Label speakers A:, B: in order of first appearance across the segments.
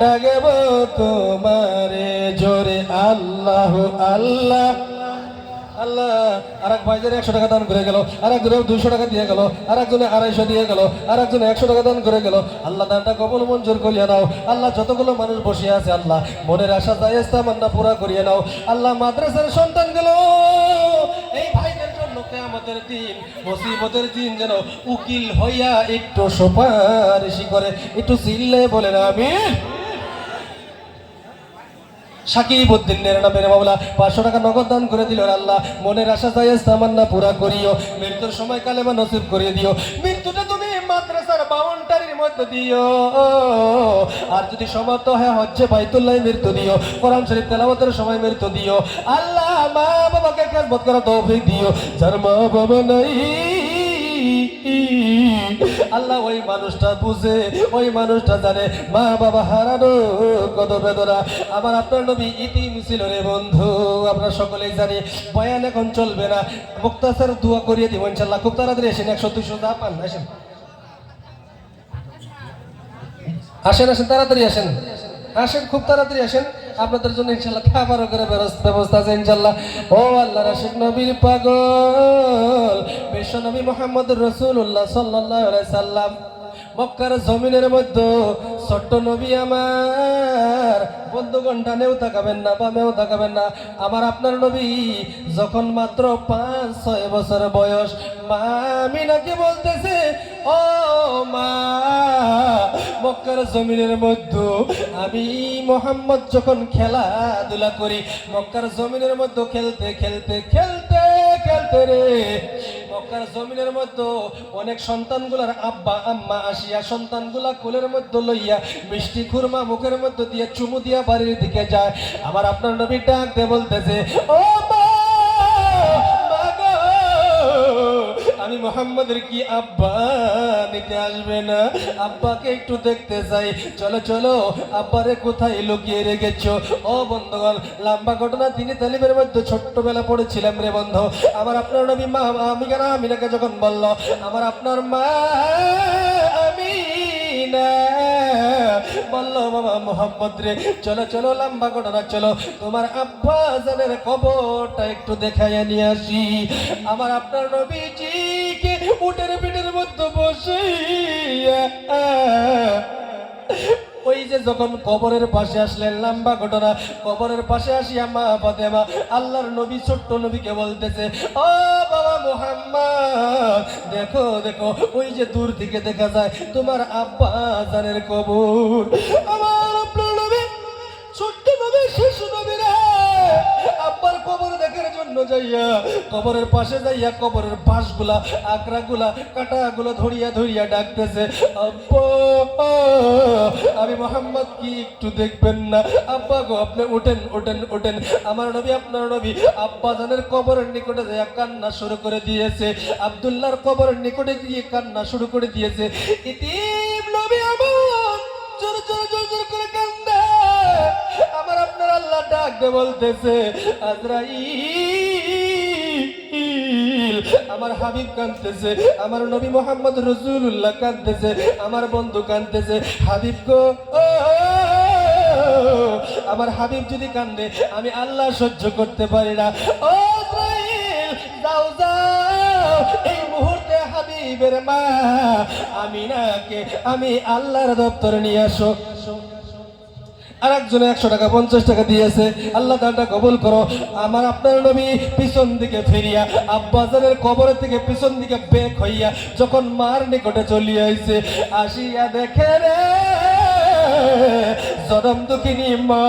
A: ডাকব তোমারে জোরে আল্লাহ আল্লাহ। আল্লাহ আর এক ভাইজারে একশো টাকা দান করে গেল আর একজনে দুশো টাকা দিয়ে গেল আর একজনে আড়াইশো দিয়ে গেল আর একজনে একশো টাকা দান করে গেল। আল্লাহ দানটা কবল মঞ্জুর করিয়ে নাও। আল্লাহ যতগুলো মানুষ বসে আছে, আল্লাহ মনের আশা দায়স্তা মান্না পুরা করিয়ে নাও। আল্লাহ মাদ্রাসার সন্তান গেল এই ভাইদের জন্য কেয়ামতের দিন, মুসিবতের দিন যেন উকিল হইয়া একটু সুপারিশি করে, একটু চিল্লে বলে না আমি সাকিব উদ্দিন নামের মামলা পাঁচশো টাকা নগদ দান করে দিল আল্লাহ। মনের আশা জায়েজ তামান্না পুরা করিও। মৃত্যুর সময় কালেমা নসিব করিয়ে দিও। মৃত্যুটা তুমি মাদ্রাসার বাউন্ডারির মধ্যে দিও। আর যদি সমর্থ হয় হচ্ছে বাইতুল্লাহ মৃত্যু দিও। কোরআন শরীফ তেলাওয়াতের সময় মৃত্যু দিও। আল্লাহ মা বাবাকে খেদমত করা তৌফিক দিও। যার মা বাবা নাই আল্লাহ ওই মানুষটা বুঝে, ওই মানুষটা জানে, মা বাবা হারানো কত বেদনা। আমার আপনার নবী ইতিম ছিল রে বন্ধু আমরা সকলেই জানি, বয়ান এখন চলবে না। মুক্তাসার দোয়া করিয়ে দিব ইনশাল্লাহ। খুব তাড়াতাড়ি আসেন, একশো দুশো দা পান, আসেন। আসেন আসেন, তাড়াতাড়ি আসেন। আসেন, খুব তাড়াতাড়ি আসেন। আপনাদের জন্য ইনশাল্লাহ খাবারও করে ব্যবস- ব্যবস্থা আছে ইনশাল্লাহ ও আল্লাহ, রাশিক নবীর পাগল। বিশ্ব নবী মোহাম্মদ রসুল্লাহ সাল্লাহ সাল্লাম। মক্কার জমিনের মধ্যে ছোট্ট নবী আমার। বন্ধু বন্ধুগণ, ডানেও তাকাবেন না, বামেও তাকাবেন না। আমার আপনার নবী যখন মাত্র পাঁচ, ছয় বছর বয়স, মা আমি নাকি বলতেছে ও মা, মক্কার জমিনের মধ্যে আমি মোহাম্মদ যখন খেলাধুলা করি, মক্কার জমিনের মধ্যে খেলতে খেলতে খেলতে খেলতে রে। মক্কার জমিনের মধ্যে অনেক সন্তানগুলার আব্বা, আম্মা আসিয়া সন্তানগুলা কোলের মধ্যে লইয়া মিষ্টি খুরমা মুখের মধ্যে দিয়ে চুমু দিয়া বাড়ির দিকে যায়। আমার আপনার নবী ডাক দিয়ে বলতেছে, ও আমি মোহাম্মদের কি আব্বা নিতে আসবে না? আব্বাকে একটু দেখতে চাই চলো চলো, আব্বারে কোথায় লুকিয়ে রেখেছো? ও বন্ধুগণ, লম্বা ঘটনা তিনি তালিমের মধ্যে ছোট্টবেলা পড়েছিলাম রে বন্ধু। আমার আপনার নবী মা আমি কেন আমিনাকে যখন বলল, আমার আপনার মা আমি মোহাম্মদ রে। চলো চলো, লম্বা ঘটনা, চলো। তোমার একটু নিয়ে আসি। আমার আপনার নবীজিকে উটের পিঠের মধ্যে বসে যখন কবরের পাশে আসলেন, লম্বা ঘটনা। কবরের পাশে আসিয়া মা ফাতেমা আল্লাহর নবী, ছোট্ট নবীকে বলতেছে, ও বাবা মোহাম্মদ, দেখো দেখো, ওই যে দূর থেকে দেখা যায় তোমার আব্বা জানের কবর। আমার আপনার নবী, ছোট্ট নবী, শিশু নবী রে। আব্বার কবর দেখার জন্য যাইয়া, কবরের পাশে যাইয়া কবরের বাঁশগুলা, আকড়াগুলা ধরিয়া ধরিয়া ডাকতেছে, আব্বা, আমি মোহাম্মদ কি একটু দেখবেন না? আব্বা গো, আপনি উঠেন উঠেন উঠেন। আমার নবী, আপনার নবী, আব্বা জানের কবরের নিকটে যাইয়া কান্না শুরু করে দিয়েছে। আব্দুল্লাহর কবরের নিকটে গিয়ে কান্না শুরু করে দিয়েছে। ইতিম নবী আমার জোর জোর জোর জোর করে কান্দে আমার আপনার আল্লাহ ডাক দে বলতেছে, আজরাইল। আমার হাবিব কাঁদতেছে, আমার নবী মোহাম্মদ রসুল্লাহ কাঁদতেছে, আমার বন্ধু কাঁদতেছে, হাবিব গো আমার হাবিব যদি কান্দে, আমি আল্লাহ সহ্য করতে পারি না। ও যাও যাও, এই মুহূর্তে হাবিবের মা আমিনাকে আমি আল্লাহর দপ্তরে নিয়ে আসো। আর একজনে একশো টাকা, পঞ্চাশ টাকা দিয়েছে। আল্লাহ দানটা কবল করো। আমার আপনার নবী পিছন দিকে ফিরিয়া, আব্বাজানের কবরের থেকে পিছন দিকে বেক হইয়া যখন মার নিকটে চলিয়ে আইছে, আসিয়া দেখে রে, জনম দুঃখিনী মা।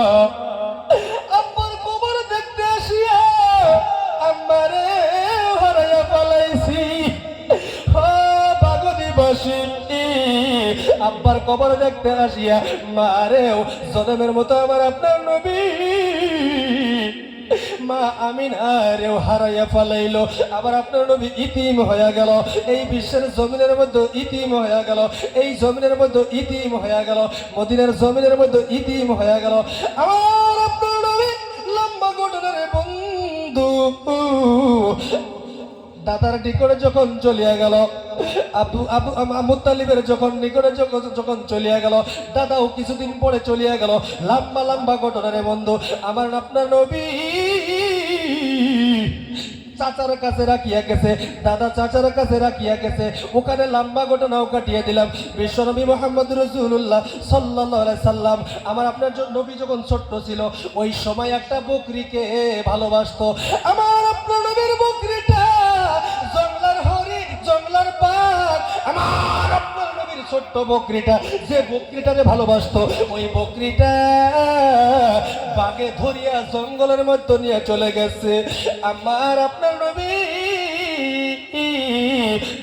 A: কবর দেখতে আসিয়া, মারেও জনমের মতো আমার আপনার নবী। মা আমিন আরেও হারাইয়া ফালাইলো, আবার আপনার নবী ইতিম হয়ে গেল। এই বিশ্বের জমিনের মধ্যে ইতিম হয়ে গেল, এই জমিনের মধ্যে ইতিম হয়ে গেল, মদিনের জমিনের মধ্যে ইতিম হয়ে গেল। আমার আপনার নবী লম্বা ঘটনার বন্ধু। দাদার নিকটে যখন চলিয়া গেল আবু আবু মুত্তালিবের যখন নিকটে যখন চলিয়া গেল, দাদাও কিছুদিন পরে চলিয়া গেল, লম্বা লম্বা ঘটনা রে বন্ধু, আমার আপনার নবী চাচার কাছে রাখিয়া গেছে, দাদা চাচার কাছে রাখিয়া গেছে, ওখানে লম্বা ঘটনাও কাটিয়ে দিলাম বিশ্বনবী মোহাম্মদ রসুল্লাহ সাল্লাহ সাল্লাম, আমার আপনার নবী যখন ছোট্ট ছিল, ওই সময় একটা বকরিকে ভালোবাসতো, আমার আপনার নবীর বকরিটা আমার নবীর ছোট্ট বকরিটা, যে বকরিটারে ভালোবাসতো, ওই বকরিটা বাগে ধরিয়া জঙ্গলের মধ্যে নিয়ে চলে গেছে। আমার আপনার নবী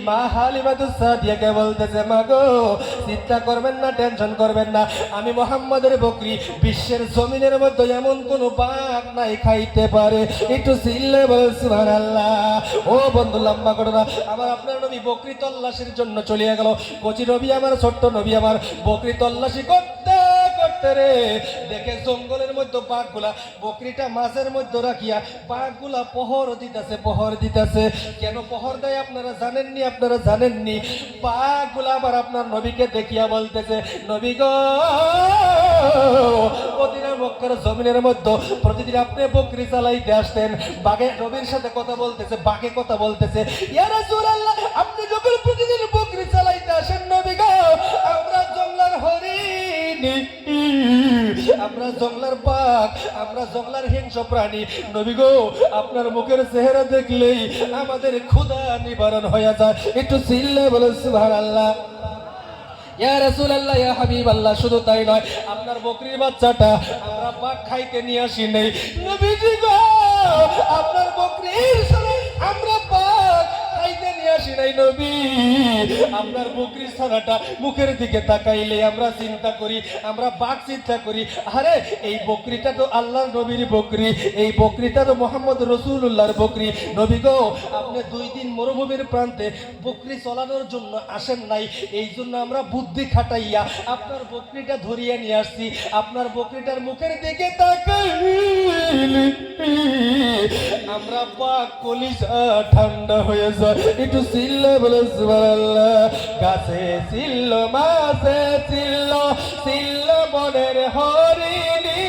A: মা হালিমাতু সাদিয়াকে বলতেছে মা গো চিন্তা করবেন না, টেনশন করবেন না। আমি মোহাম্মদের বকরি, বিশ্বের জমিনের মধ্যে এমন কোন বাঘ নাই খাইতে পারে। একটু সিল্লে বলে, সুবহানাল্লাহ। ও বন্ধু লম্বা ঘটনা, আমার আপনার নবী বকরি তল্লাশির জন্য চলিয়া গেল। কচি নবী আমার, ছোট্ট নবী আমার, বকরি তল্লাশি করতে করতে রে দেখে জঙ্গলের মধ্যে বাঘগুলা বকরিটা মাছের মধ্যে রাখিয়া বাঘগুলা পহর দিতেছে পহর দিতেছে। কেন পহর দেয় আপনারা জানেননি? আপনারা জানেননি? বাঘগুলা আবার আপনার নবীকে দেখিয়া বলতেছে, নবী গো জমিনের মধ্যে প্রতিদিন আপনি বকরি চালাইতে আসতেন। বাঘে নবীর সাথে কথা বলতেছে বাঘে কথা বলতেছে আপনি যখন প্রতিদিন বকরি চালাইতে আসেন নবী গো, আমরা জঙ্গলার হরিণ। আমরা জঙ্গলার বাঘ, আমরা জঙ্গলার হিংস্র প্রাণী। নবী গো, আপনার মুখের চেহারা দেখলেই আমাদের ক্ষুধা নিবারণ হয়ে যায়। একটু চিল্লে বলে সুবহানাল্লাহ। ইয়া রাসূলুল্লাহ, ইয়া হাবিবাল্লাহ, শুধু তাই নয়, আপনার বকরির বাচ্চাটা আমরা বাঘ খাইতে নিয়ে আসি নেই। নবীজি গো, আপনার বকরির আমরা বাঘ আপনার মুখের দিকে তাকাইলে আমরা চিন্তা করি, আমরা চিন্তা করি, আরে এই তো নবীর বকরি, এই তো বকরি। নবী গো, আপনি দুই দিন মরুভূমির প্রান্তে বকরি চলানোর জন্য আসেন নাই, এই জন্য আমরা বুদ্ধি খাটাইয়া আপনার বকরিটা ধরিয়ে নিয়ে আসছি, আপনার বকরিটার মুখের দিকে তাকাইলে আমরা পাক কলিজা ঠান্ডা হয়ে যায়। একটু সিল্লে বলে গাছে সিল্ল মাছে সিল্ল সিল্ল বনের হরিণী।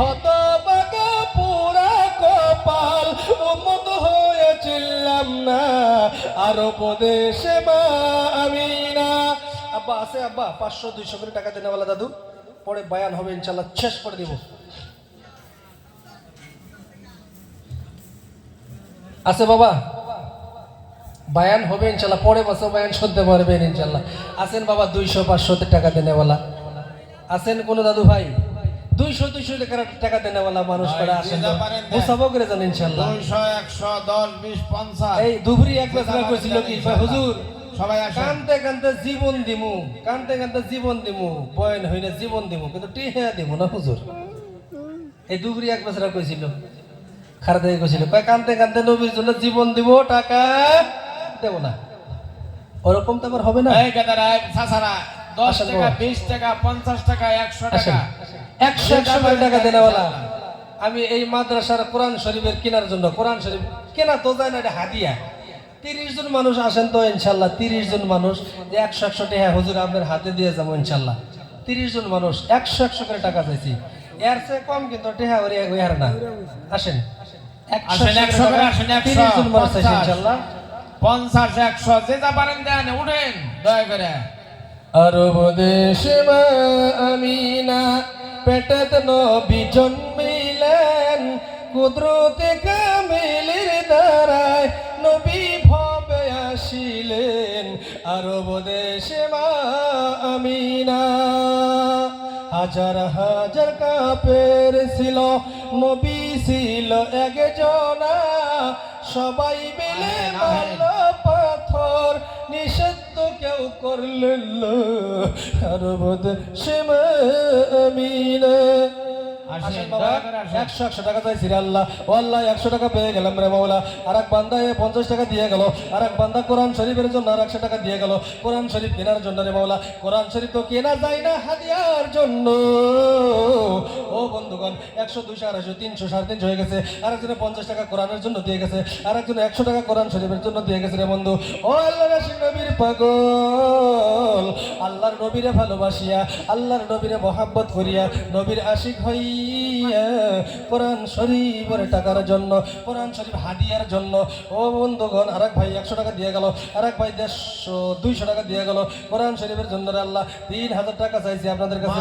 A: হত বাগা পুরা কপাল উন্মত হয়েছিলাম না। আরও প্রদেশে মা আমিনা। আব্বা আছে, আব্বা, পাঁচশো, দুইশো করে টাকা দেনে বলা দাদু। পরে বায়ান হবে, ইনশাল্লাহ শেষ করে দিব। আছে বাবা? বায়ান হবে ইনশাল্লাহ পরে বছর বায়ান শুনতে পারবেন ইনশাল্লাহ। আছেন বাবা দুইশো পাঁচশোতে টাকা দেনেওয়ালা। আছেন কোনো দাদু ভাই? দুইশো দুইশো টাকা দেনেওয়ালা মানুষ করে আসেন। মুসাফো করে যান ইনশাল্লাহ।
B: দুইশো একশো দশ বিশ পঞ্চাশ।
A: এই দুবরি এক বছর কইছিল কি? হুজুর
B: সবাই
A: কানতে কানতে জীবন দিমু কানতে কানতে জীবন দিমু বয়ন হইলে জীবন দিমু কিন্তু টিহে দিমু না হুজুর। এই দুবরি এক বছর কইছিল। খারাপ কইছিল কয় কানতে কানতে নবীর জন্য জীবন দিব টাকা দেব না। ওরকম তো আবার হবে না?
B: এই গাদারা চাচারা দশ টাকা। বিশ টাকা পঞ্চাশ টাকা একশো টাকা।
A: একশো একশো টাকা দেনেওয়ালা আমি এই মাদ্রাসার কোরআন শরীফের কেনার জন্য কোরআন শরীফ কেনা তো যায় না এটা হাদিয়া। তিরিশ জন মানুষ আসেন তো ইনশাল্লাহ। তিরিশ জন মানুষ যে একশো একশো টাকা হুজুর আপনার হাতে দিয়ে যাব ইনশাল্লাহ। তিরিশ জন মানুষ একশো একশো করে টাকা চাইছি। এর চেয়ে কম কিন্তু টেহা ওরি না। আসেন।
B: আসেন, একশো করে আসেন, একশো,
A: তিরিশ জন মানুষ চাইছি। ইনশাল্লাহ।
B: পঞ্চাশ, একশো, যে যা পারেন দেন, উঠেন, দয়া করে।
A: আরব দেশে মা আমিনা, পেটত নবী জন্মিলেন। কুদরতে কামিলের দ্বারায় নবী ভবে আসিলেন। আরব দেশে মা আমিনা, হাজার হাজার কাপের ছিল, নবী ছিল একজনা। সবাই মিলে মারল পাথর নিষেধ কেউ করলেন বোধ সীমা আমিনা একশো একশো টাকা চাইছি রে আল্লাহ। ও আল্লাহ একশো টাকা পেয়ে গেলাম রে মাওলা। আর এক বান্দা পঞ্চাশ টাকা দিয়ে গেল। আর এক বান্দা কোরআন শরীফের জন্য আর একশো টাকা দিয়ে গেল। কোরআন শরীফ কেনার জন্য রে মাওলা। কোরআন শরীফ তো কেনা যায় না হাদিয়ার জন্য। ও বন্ধুগণ একশো দুইশো আড়াইশো তিনশো সাড়ে তিনশো হয়ে গেছে। আর একজনে পঞ্চাশ টাকা কোরআনের জন্য দিয়ে গেছে। আর একজনে একশো টাকা কোরআন শরীফের জন্য দিয়ে গেছে রে বন্ধু। ও আল্লাহ রাশি নবীর পাগল। আল্লাহর নবীরে ভালোবাসিয়া আল্লাহর নবীরে মহাব্বত করিয়া নবীর আশিক হইয়া কোরআন শরীফের টাকার জন্য কোরআন শরীফ হাদিয়ার জন্য ও বন্ধুগণ আরেক ভাই একশো টাকা দিয়ে গেল আরেক ভাই দেড়শো দুইশো টাকা দিয়ে গেল কোরআন শরীফের জন্য রে আল্লাহ তিন হাজার টাকা চাইছি আপনাদের কাছে।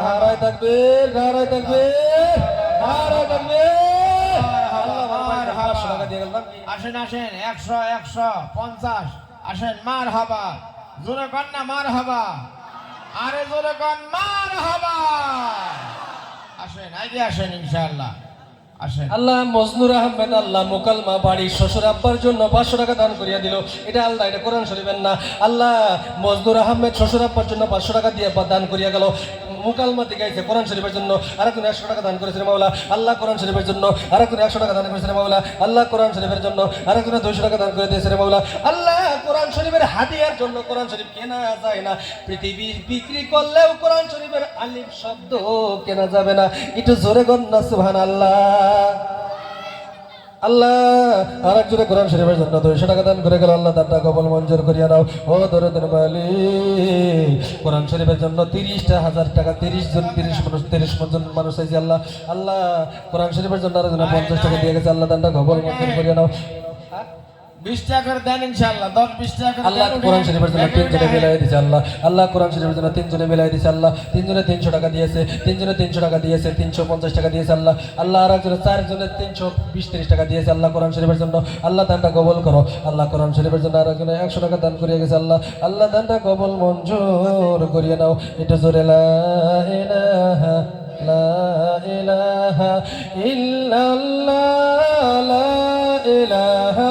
A: নারায় থাকবে নারায় থাকবে নারায় থাকবে।
B: আসেন আসেন একশো একশো পঞ্চাশ। আসেন মার হাবা জোরে মার হাবা। আরে মার হাবা। আসেন আইগে আসেন, ইনশাআল্লাহ।
A: আল্লাহ মজনুর আহমেদ, আল্লাহ মোকালমা বাড়ির শ্বশুর আব্বার জন্য পাঁচশো টাকা দান করিয়া দিল। এটা আল্লাহ, এটা কোরআন শরীফের না। আল্লাহ মজনুর আহমেদ শ্বশুর আব্বার জন্য পাঁচশো টাকা দিয়ে দান করিয়া গেল। মুকালমা দিকে কোরআন শরীফের জন্য। আরেকজন একশো টাকা দান করেছে রে মাওলা। আল্লাহ কোরআন শরীফের জন্য। আরেকজন একশো টাকা দান করেছে রে মাওলা। আল্লাহ কোরআন শরীফের জন্য। আরেকজন দুইশো টাকা দান করে দিয়েছে রে মাওলা। আল্লাহ কোরআন শরীফের হাদিয়ার জন্য কোরআন শরীফ কেনা যায় না। পৃথিবী বিক্রি করলেও কোরআন শরীফের আলিফ শব্দ কেনা যাবে না। একটু জোরে গন্না সুবহান আল্লাহ আল্লাহ আর একজনে কোরআন শরীফের জন্য দুইশো টাকা দান করে গেল। আল্লাহ তার টাকা মঞ্জুর করিয়া নাও। ও দরদের মালিক, কোরআন শরীফের জন্য তিরিশটা হাজার টাকা, তিরিশ জন তিরিশ মানুষ, তিরিশ জন মানুষ চাইছে আল্লাহ। আল্লাহ, কোরআন শরীফের জন্য আরও পঞ্চাশ টাকা দিয়ে গেছে। আল্লাহ তার টাকা মঞ্জুর করিয়া নাও।
B: বিশ টাকা করে দেন ইনশাআল্লাহ দশ বিশ টাকা
A: আল্লাহ কোরআন। শরীফের জন্য তিনজনে মিলাই দিয়েছে আল্লাহ। আল্লাহ কোরআন শরীফের জন্য তিনজনে মিলাই দিয়েছে আল্লাহ। তিনজনে তিনশো টাকা দিয়েছে তিনজনে তিনশো টাকা দিয়েছে তিনশো পঞ্চাশ টাকা দিয়েছে আল্লাহ। আল্লাহ আর একজনে চারজনে তিনশো বিশ তিরিশ টাকা দিয়েছে আল্লাহ কোরআন শরীফের জন্য। আল্লাহ দানটা কবল করো। আল্লাহ কোরআন শরীফের জন্য আর একজনে একশো টাকা দান করিয়ে গেছে আল্লাহ। আল্লাহ দানটা কবল মঞ্জুর করিয়ে নাও। এটা জোরে লা ইলাহা লা ইলাহা ইল্লাল্লাহ লা ইলাহা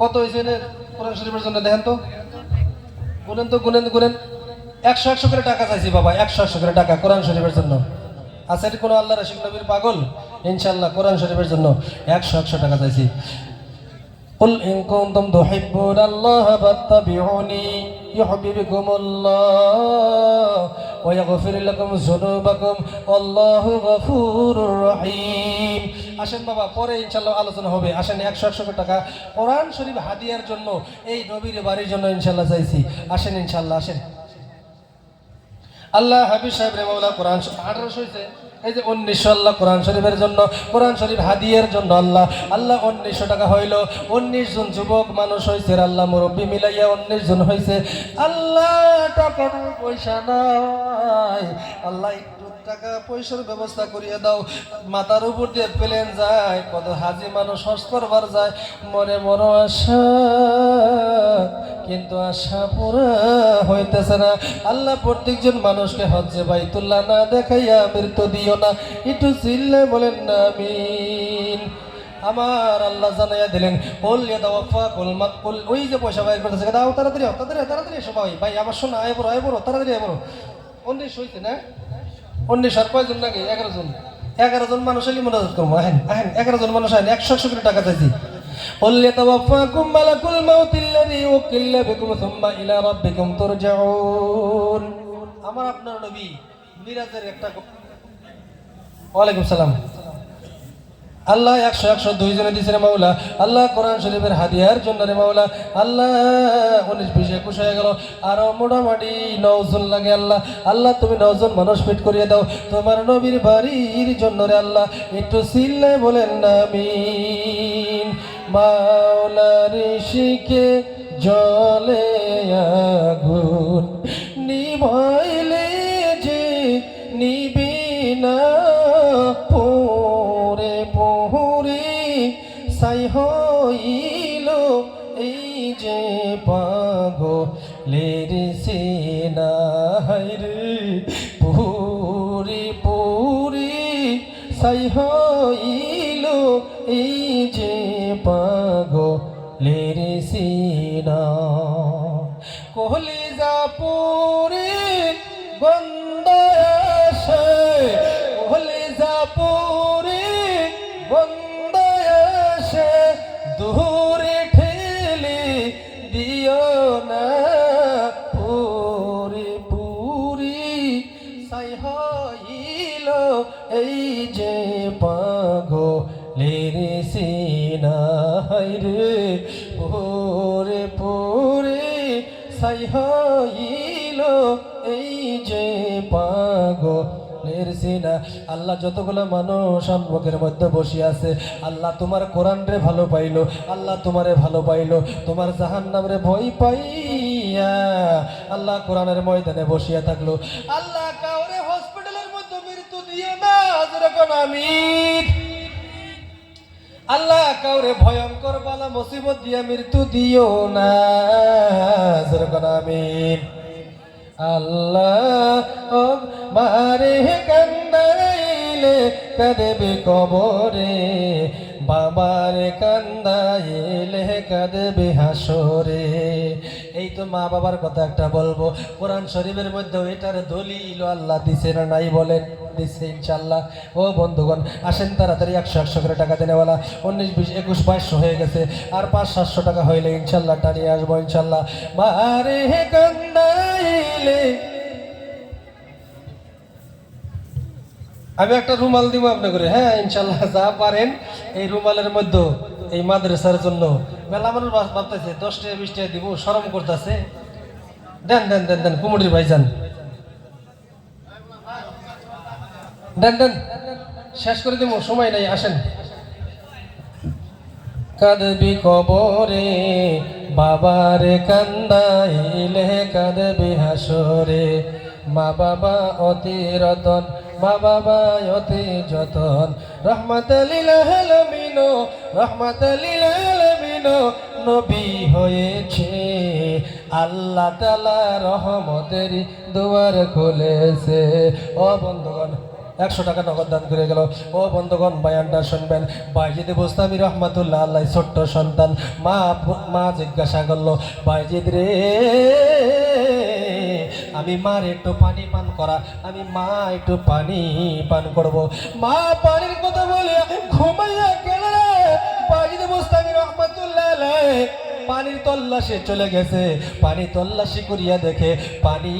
A: কত হয়েছে এনে কোরআন শরীফের জন্য দেখেন তো গুনেন তো গুনেন গুনেন একশো একশো করে টাকা চাইছি বাবা একশো একশো করে টাকা কোরআন শরীফের জন্য আছে এটি কোনো আল্লাহ রশিক নবীর পাগল ইনশাল্লাহ কোরআন শরীফের জন্য একশো একশো টাকা চাইছি قل إن كنتم تحبون الله فاتبعوني يحببكم الله ويغفر لكم ذنوبكم والله غفور رحيم আসেন বাবা পরে ইনশাল্লাহ আলোচনা হবে আসেন একশো একশো টাকা কোরআন শরীফ হাদিয়ার জন্য এই নবীর বাড়ির জন্য ইনশাল্লাহ চাইছি আসেন ইনশাল্লাহ আসেন আল্লাহ হাবিব সাহেব রেমাউলা কোরআন আঠারোশো হয়েছে এই যে উনিশশো আল্লাহ কোরআন শরীফের জন্য, কোরআন শরীফ হাদিয়ের জন্য আল্লাহ। আল্লাহ উনিশশো টাকা হইল, উনিশ জন যুবক মানুষ হয়েছে আল্লাহ, মুরব্বী মিলাইয়া উনিশ জন হয়েছে আল্লাহ টাকা পয়সা নাই। আল্লাহ টাকা পয়সার ব্যবস্থা করিয়ে দাও। মাথার উপর দিয়ে প্লেন যায়, কত হাজি মানুষ হস করবার যায়। মনে মনে আশা, কিন্তু আশা পুরা হইতেছে না। আল্লাহ প্রত্যেকজন মানুষকে হজ্জে বাইতুল্লাহ না দেখাইয়া মৃত্যু দিও। না একটু চিল্লে বলেন না আমিন আমার আল্লাহ জানাইয়া দিলেন কল ইয়াদাওয়াফা কল মাত কল ওই যে পয়সা বাইর করতেছে দাও তাড়াতাড়ি আও, তাড়াতাড়ি আও, তাড়াতাড়ি এসো ভাই ভাই আমার শোনা আয় বড় আয় বড় তাড়াতাড়ি আয় বড় উনিশ হইতে না উনিশ আর কয়জন নাকি এগারো জন এগারো জন মানুষ এলি মনোজাত করবো আহেন আহেন এগারো জন মানুষ আহেন একশো একশো করে টাকা চাইছি قل يتوفاكم ملك الموت الذي وكل بكم ثم إلى ربكم ترجعون আমার আপনার নবী মিরাজের একটা ওয়ালাইকুম সালাম। আল্লাহ একশো একশো দুই জনে দিছে রে মাওলা। আল্লাহ কোরআন শরীফের হাদিয়ার জন্য রে মাওলা। আল্লাহ উনিশ বিশ একুশ হয়ে গেল। আরও মোটামুটি নজন লাগে আল্লাহ। আল্লাহ, তুমি নজন মানুষ ফিট করিয়ে দাও। তোমার নবীর বাড়ির জন্য রে আল্লাহ। একটু সিল্লে বলেন না আমিন। মাওলা ঋষিকে জলে সাই হইল হইল এই যে পাগো সিনা আল্লাহ যতগুলো মানুষ সম্মুখের মধ্যে বসে আছে, আল্লাহ তোমার কোরআন রে ভালো পাইলো, আল্লাহ তোমারে ভালো পাইলো, তোমার জাহান নামরে ভয় পাইয়া আল্লাহ কোরআনের ময়দানে বসিয়া থাকল। আল্লাহ কাউরে হসপিটালের মধ্যে মৃত্যু দিয়ে না আমি। আল্লাহ কাউরে ভয়ঙ্কর বালা মুসিবত দিয়া মৃত্যু দিও না। আমিন। আল্লাহ মারে কান্দাইলে কাঁদবে কবরে। বাবার কান্দাইলে কাঁদবে হাসরে। এই তো মা বাবার কথা একটা বলব। কোরআন শরীফের মধ্যে এটার দলিল আল্লাহ দিছে না নাই বলেন? দিচ্ছে ইনশাল্লাহ ও বন্ধুগণ, আসেন তাড়াতাড়ি একশো একশো করে টাকা দেনেওয়ালা উনিশ, বিশ, একুশ বাইশশো হয়ে গেছে। আর পাঁচ, সাতশো টাকা হইলে ইনশাল্লাহ টানিয়ে আসব ইনশাল্লাহ আমি একটা রুমাল দিব আপনি করে হ্যাঁ ইনশাল্লাহ যা পারেন এই রুমালের মধ্যে এই মাদ্রাসার জন্য। মেলা মানুষ ভাব- ভাবতেছে দশ টাকা বিশ টাকা দিব, সরম করতেছে। দেন দেন দেন দেন কুমুটির ভাইজান দেন দেন, শেষ করে দিব, সময় নাই, আসেন। কাঁদবি কবরে, বাবারে কান্দাইলে কাঁদবি হাসরে। মা বাবা অতি রতন মা বাবা অতি যতন। রহমতালিল আলমিনো রহমতালিল আলমিনো, নবী হয়েছে। আল্লাহ তালা রহমতের দুয়ার খুলেছে। ও বন্ধুগণ, একশো টাকা নগদ দান করে গেল। ও বন্ধুগণ, বায়ানটা শুনবেন। বাইজিদ বুস্তামি রহমাতুল্লাহ আল্লাহ ছোট্ট সন্তান। মা মা জিজ্ঞাসা করল, বাইজিদ রে আমি মার একটু পানি পান করা, আমি মা একটু পানি পান করব। মা পানির কথা বলে ঘুমাইয়া গেল পানির তল্লাশে চলে গেছে। পানি তল্লাশি করিয়া দেখে পানি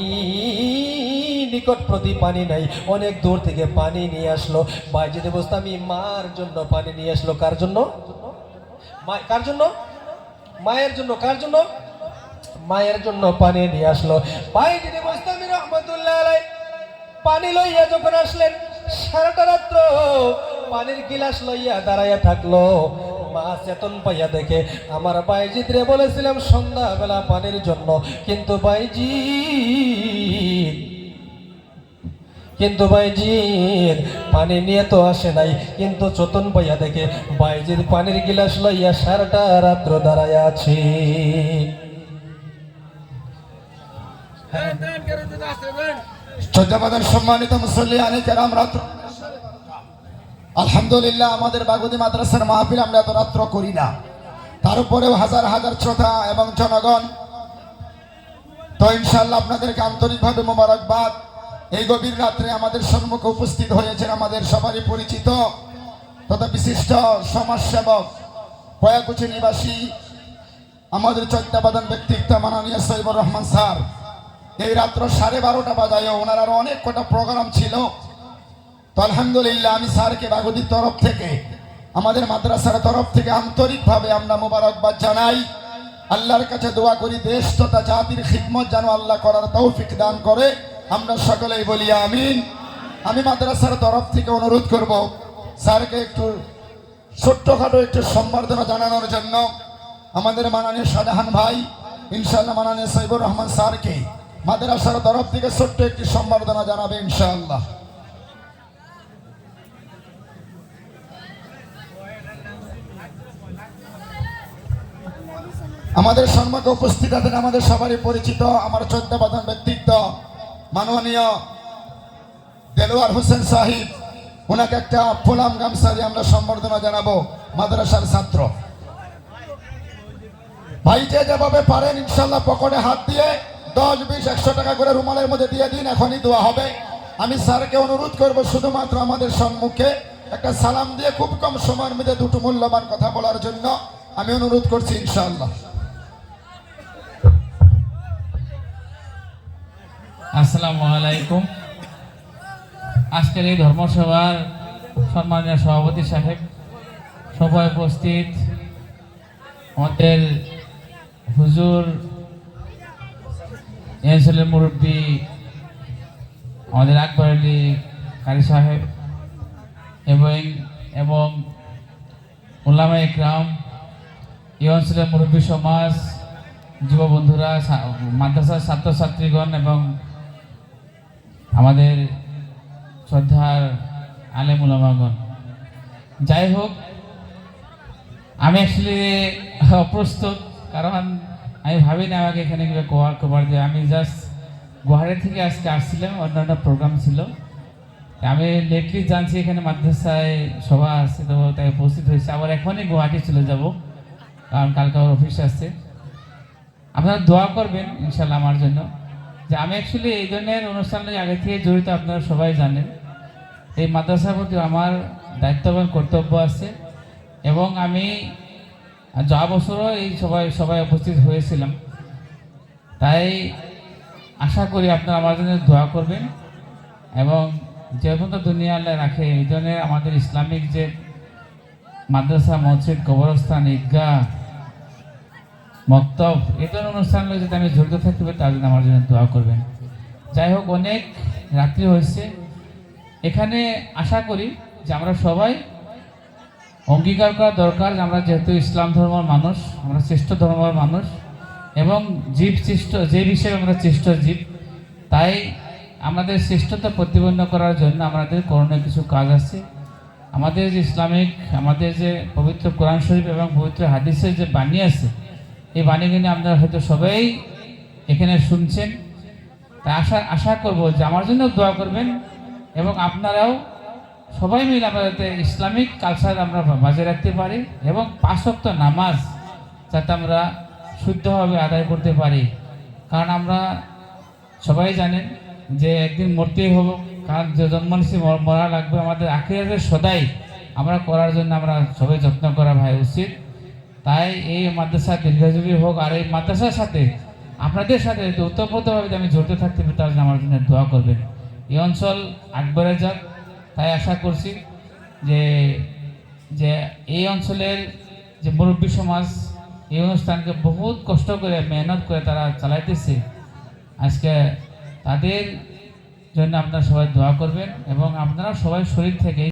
A: নিকট প্রতি পানি নাই। অনেক দূর থেকে পানি নিয়ে আসলো। বাইজিদ বুস্তামি মার জন্য পানি নিয়ে আসলো। কার জন্য? কার জন্য? মায়ের জন্য, কার জন্য? মায়ের জন্য পানি নিয়ে আসলো। বাইজিদ বুস্তামি রহমতুল্লাহ আলাই। পানি লইয়া যখন আসলেন, সারাটা রাত্র পানির গিলাস লইয়া দাঁড়াইয়া থাকল। মা চেতন পাইয়া দেখে, আমার বাইজিৎ রে বলেছিলাম সন্ধ্যাবেলা পানির জন্য। কিন্তু বাইজিৎ কিন্তু বাইজিৎ পানি নিয়ে তো আসে নাই। কিন্তু চতন পাইয়া দেখে, বাইজিৎ পানির গিলাস লইয়া সারাটা রাত্র দাঁড়াইয়া আছে।
C: আলহামদুলিল্লাহ, আমাদের বাগুদি মাদ্রাসার মাহফিল আমরা এত রাত্র করি না। হাজার হাজার শ্রোতা এবং জনগণ। তো ইনশাল্লাহ আপনাদেরকে আন্তরিকভাবে মোবারকবাদ। এই গভীর রাত্রে আমাদের সম্মুখে উপস্থিত হয়েছেন আমাদের সবারই পরিচিত তথা বিশিষ্ট সমাজসেবক কয়াকুচি নিবাসী, আমাদের চৈত্যাবাদন ব্যক্তিত্ব মাননীয় সৈবর রহমান স্যার। এই রাত্র সাড়ে বারোটা বাজায় ওনার আরও অনেক কটা প্রোগ্রাম ছিল। তো আলহামদুলিল্লাহ আমি স্যারকে বাগদির তরফ থেকে, আমাদের মাদ্রাসার তরফ থেকে আন্তরিকভাবে আমরা মোবারকবাদ জানাই। আল্লাহর কাছে দোয়া করি, দেশ তথা জাতির খিদমত যেন আল্লাহ করার তৌফিক দান করে। আমরা সকলেই বলি আমিন। আমি মাদ্রাসার তরফ থেকে অনুরোধ করব, স্যারকে একটু ছোট্টখাটো একটু সম্বর্ধনা জানানোর জন্য। আমাদের মাননীয় শাহজাহান ভাই ইনশাল্লাহ মাননীয় সৈবুর রহমান স্যারকে মাদ্রাসার তরফ থেকে ছোট্ট একটি সম্বর্ধনা জানাবে ইনশাআল্লাহ। আমাদের সম্মুখে উপস্থিত আছেন আমাদের সবারই পরিচিত, আমার চৈদ্যবাদন ব্যক্তিত্ব, মাননীয় দেলোয়ার হোসেন সাহিব। ওনাকে একটা ফুলাম গামছা দিয়ে আমরা সম্বর্ধনা জানাব, মাদ্রাসার ছাত্র। ভাইকে যেভাবে পারেন ইনশাল্লাহ পকেটে হাত দিয়ে দশ, বিশ, একশো টাকা করে রুমালের মধ্যে দিয়ে দিন, এখনই দেওয়া হবে। আমি স্যারকে অনুরোধ করব, শুধুমাত্র আমাদের সম্মুখে একটা সালাম দিয়ে খুব কম সময়ের মধ্যে দুটো মূল্যবান কথা বলার জন্য আমি অনুরোধ করছি ইনশাল্লাহ
D: আসসালামু আলাইকুম। আজকের এই ধর্মসভার সম্মানীয় সভাপতি সাহেব সবাই উপস্থিত আমাদের হুজুর অঞ্চলের মুরব্বী আমাদের আকবর আলী কারি সাহেব এবং এবং উল্লামা ইকরাম এই অঞ্চলের মুরব্বী সমাজ, যুব বন্ধুরা মাদ্রাসার ছাত্রছাত্রীগণ এবং আমাদের শ্রদ্ধার আলেম উলামাগণ। যাই হোক, আমি অ্যাকচুয়ালি অপ্রস্তুত, কারণ আমি ভাবি না আমাকে এখানে কভার কভার দিয়ে আমি জাস্ট গুয়াহাটি থেকে আজকে আসছিলাম অন্যান্য প্রোগ্রাম ছিল। আমি লেটলি জানছি এখানে মাদ্রাসায় সভা আছে, তো তাই উপস্থিত হয়েছে। আবার এখনই গুয়াহাটি চলে যাব, কারণ কালকে আমার অফিস আসছে আপনারা দোয়া করবেন ইনশাল্লাহ আমার জন্য। যে আমি অ্যাকচুয়ালি এই ধরনের অনুষ্ঠানে আগে থেকে জড়িত, আপনারা সবাই জানেন। এই মাদ্রাসার প্রতি আমার দায়িত্ববান কর্তব্য আছে। এবং আমি যাওয়া বছরও এই সবাই সবাই উপস্থিত হয়েছিলাম। তাই আশা করি আপনারা আমার জন্য দোয়া করবেন এবং যে পর্যন্ত দুনিয়া আল্লাহ রাখে, এই ধরনের আমাদের ইসলামিক যে মাদ্রাসা, মসজিদ, কবরস্থান, ঈদগাহ, মক্তব, এই ধরনের অনুষ্ঠানগুলো যদি আমি জড়িত থাকতে পারি তার জন্য আমার জন্য দোয়া করবেন। যাই হোক, অনেক রাত্রি হয়েছে। এখানে আশা করি যে আমরা সবাই অঙ্গীকার করা দরকার আমরা যেহেতু ইসলাম ধর্মের মানুষ, আমরা শ্রেষ্ঠ ধর্মের মানুষ, এবং জীব শ্রেষ্ঠ যে বিষয়ে আমরা শ্রেষ্ঠ জীব, তাই আমাদের শ্রেষ্ঠতা প্রতিবন্ধ করার জন্য আমাদের করণীয় কিছু কাজ আছে। আমাদের যে ইসলামিক, আমাদের যে পবিত্র কোরআন শরীফ এবং পবিত্র হাদিসের যে বাণী আছে, এই বাণীগুলি আপনারা হয়তো সবাই এখানে শুনছেন। তাই আশা আশা করব যে আমার জন্য দোয়া করবেন এবং আপনারাও সবাই মিলে আমরা যাতে ইসলামিক কালচার আমরা বাজে রাখতে পারি এবং পাঁচক্ত নামাজ যাতে আমরা শুদ্ধভাবে আদায় করতে পারি। কারণ আমরা সবাই জানেন যে একদিন মরতেই হব, কারণ যে জন্ম নিশ্চয় মরা লাগবে আমাদের আখিরাতের সদাই আমরা করার জন্য আমরা সবাই যত্ন করা ভাই উচিত। তাই এই মাদ্রাসা দীর্ঘজীবী হোক আর এই মাদ্রাসার সাথে আপনাদের সাথে ওতপ্রোতভাবে আমি জড়িত থাকতে পারি, তাহলে আমার জন্য দোয়া করবেন। এই অঞ্চল আকবরে যাক তাই আশা করছি যে যে এই অঞ্চলের যে মুরব্বী সমাজ এই অনুষ্ঠানকে বহুত কষ্ট করে, মেহনত করে তারা চালাইতেছে। আজকে তাদের জন্য আপনারা সবাই দোয়া করবেন এবং আপনারা সবাই শরীর থেকে